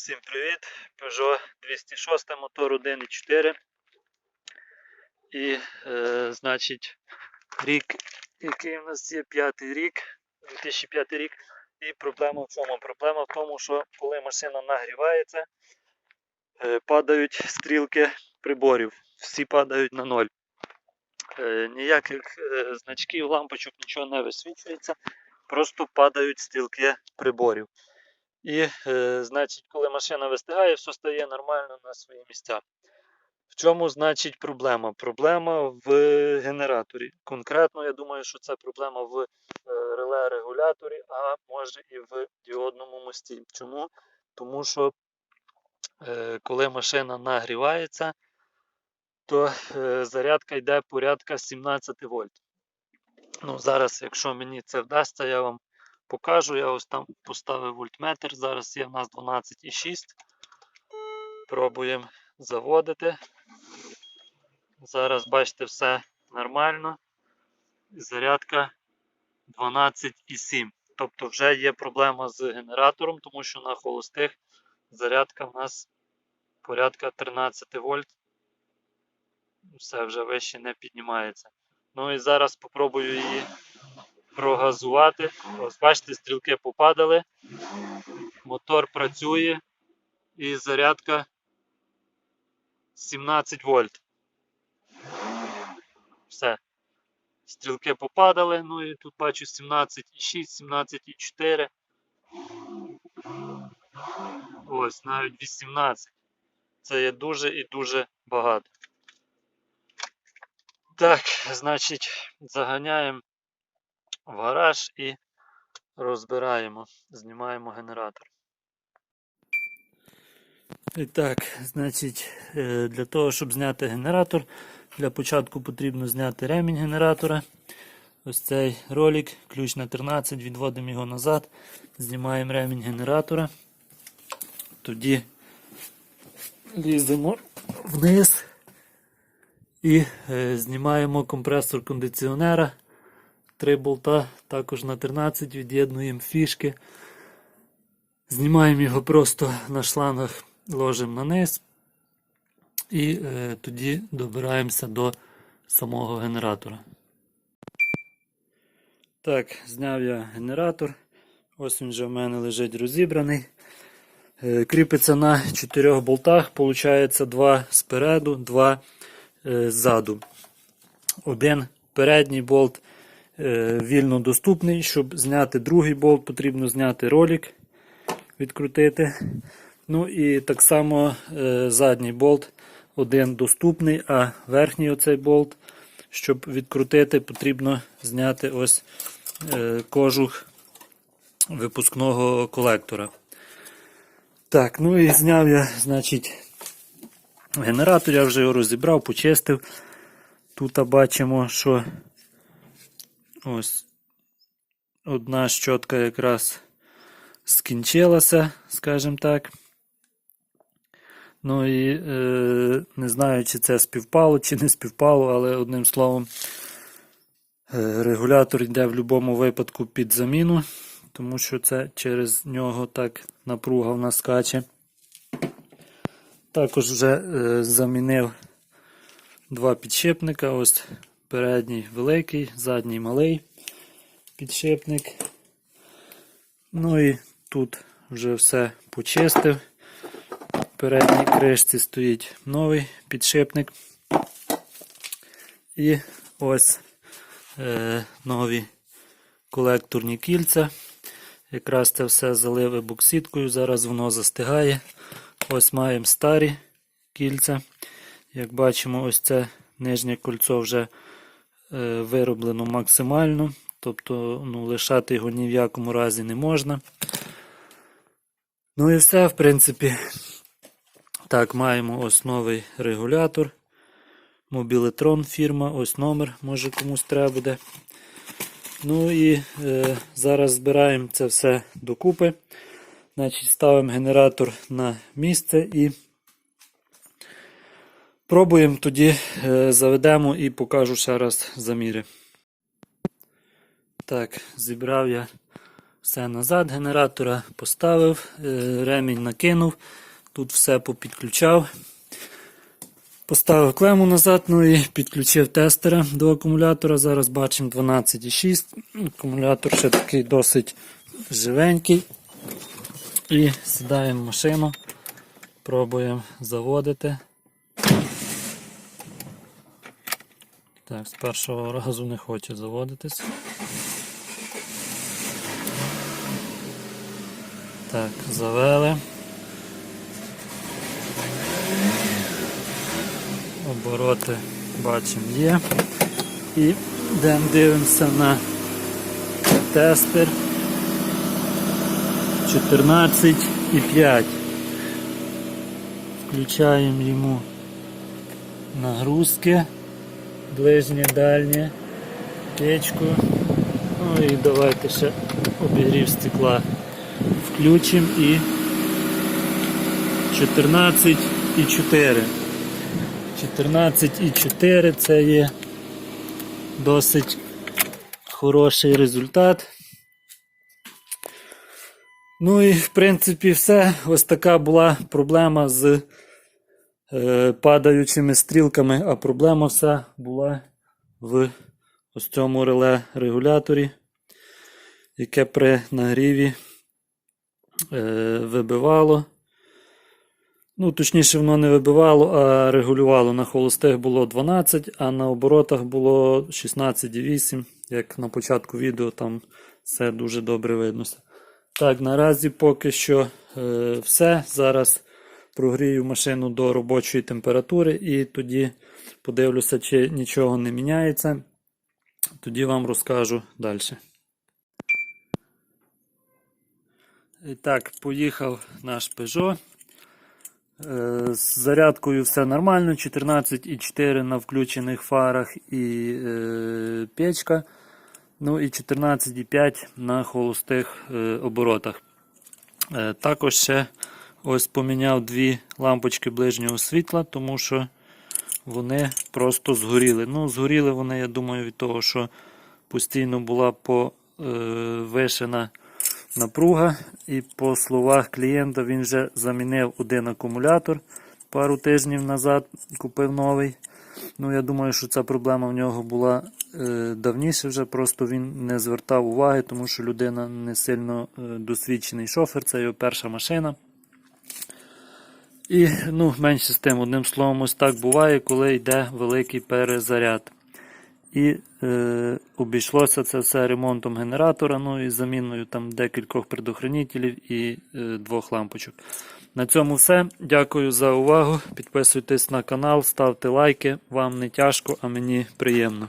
Всім привіт! Peugeot 206 мотор 1.4. І, е, значить, рік, який у нас є п'ятий рік, 2005 рік. І проблема в чому? Проблема в тому, що коли машина нагрівається, е, падають стрілки приборів. Всі падають на ноль. Е, ніяких е, значків, лампочок, нічого не висвічується, просто падають стрілки приборів. І, е, значить, коли машина вистигає, все стає нормально на свої місця. В чому, значить, проблема? Проблема в генераторі. Конкретно, я думаю, що це проблема в е, реле-регуляторі, а може і в діодному мості. Чому? Тому що е, коли машина нагрівається, то зарядка йде порядка 17 вольт. Ну, зараз, якщо мені це вдасться, я вам покажу. Я ось там поставив вольтметр. Зараз є в нас 12,6. Пробуємо заводити. Зараз бачите, все нормально. Зарядка 12,7. Тобто вже є проблема з генератором, тому що на холостих зарядка в нас порядка 13 вольт. Все вже вище не піднімається. Ну і зараз спробую її прогазувати. Ось бачите, стрілки попадали, мотор працює і зарядка 17 вольт. Все. Стрілки попадали, ну і тут бачу 17,6, 17,4. Ось, навіть 18. Це є дуже і дуже багато. Так, значить, заганяємо в гараж і розбираємо, знімаємо генератор. І так, значить, е, для того, щоб зняти генератор, для початку потрібно зняти ремінь генератора. Ось цей ролик, ключ на 13, відводимо його назад, знімаємо ремінь генератора. Тоді ліземо вниз і е, знімаємо компресор кондиціонера. Три болта також на 13, від'єднуємо фішки. Знімаємо його просто на шлангах, ложимо на низ. І е, тоді добираємося до самого генератора. Так, зняв я генератор. Ось він вже в мене лежить розібраний. Е, кріпиться на 4 болтах. Получається два спереду, два е, ззаду. Один передній болт вільно доступний. Щоб зняти другий болт, потрібно зняти ролик, відкрутити. Ну і так само е, задній болт один доступний, а верхній оцей болт, щоб відкрутити, потрібно зняти ось е, кожух випускного колектора. Так, ну і зняв я, значить, генератор, я вже його розібрав, почистив. Тут бачимо, що ось одна щотка якраз скінчилася, скажімо так. Ну і е, не знаю, чи це співпало, чи не співпало, але одним словом, е, регулятор йде в будь-якому випадку під заміну, тому що це через нього так напруга в нас скаче. Також вже е, замінив два підшипника. Ось передній великий, задній малий підшипник. Ну і тут вже все почистив. В передній кришці стоїть новий підшипник. І ось е, нові колекторні кільця. Якраз це все залив ебокситкою, зараз воно застигає. Ось маємо старі кільця. Як бачимо, ось це нижнє кольцо вже вироблено максимально. Тобто ну, лишати його ні в якому разі не можна. Ну і все, в принципі. Так, маємо ось новий регулятор. Мобілетрон фірма, ось номер, може комусь треба буде. Ну і е, зараз збираємо це все докупи. Значить, ставимо генератор на місце і пробуємо тоді е, заведемо і покажу ще раз заміри. Так, зібрав я все назад, генератора поставив, е, ремінь накинув, тут все попідключав. Поставив клему назад, ну і підключив тестера до акумулятора. Зараз бачимо 12,6. Акумулятор ще такий досить живенький. І сідаємо в машину, пробуємо заводити. Так, з першого разу не хоче заводитись. Так, завели. Обороти бачимо є. І йдемо дивимося на тестер 14,5. Включаємо йому нагрузки, ближнє, дальнє, печку. Ну і давайте ще обігрів стекла включимо і 14,4. 14,4 це є досить хороший результат. Ну і в принципі все. Ось така була проблема з падаючими стрілками, а проблема вся була в ось цьому реле регуляторі, яке при нагріві е, вибивало. Ну, точніше, воно не вибивало, а регулювало. На холостих було 12, а на оборотах було 16,8. Як на початку відео, там все дуже добре видно. Так, наразі поки що е, все. Зараз прогрію машину до робочої температури і тоді подивлюся, чи нічого не міняється. Тоді вам розкажу далі. І так, поїхав наш Peugeot. Е, З зарядкою все нормально. 14,4 на включених фарах і е, печка. Ну і 14,5 на холостих е, оборотах. Е, також ще ось поміняв дві лампочки ближнього світла, тому що вони просто згоріли. Ну, згоріли вони, я думаю, від того, що постійно була повишена напруга. І по словах клієнта він вже замінив один акумулятор пару тижнів назад, купив новий. Ну, я думаю, що ця проблема в нього була е, давніше вже, просто він не звертав уваги, тому що людина не сильно е, досвідчений шофер, це його перша машина. І ну, менше з тим, одним словом, ось так буває, коли йде великий перезаряд. І е, обійшлося це все ремонтом генератора, ну і заміною там декількох предохранителів і е, двох лампочок. На цьому все. Дякую за увагу. Підписуйтесь на канал, ставте лайки. Вам не тяжко, а мені приємно.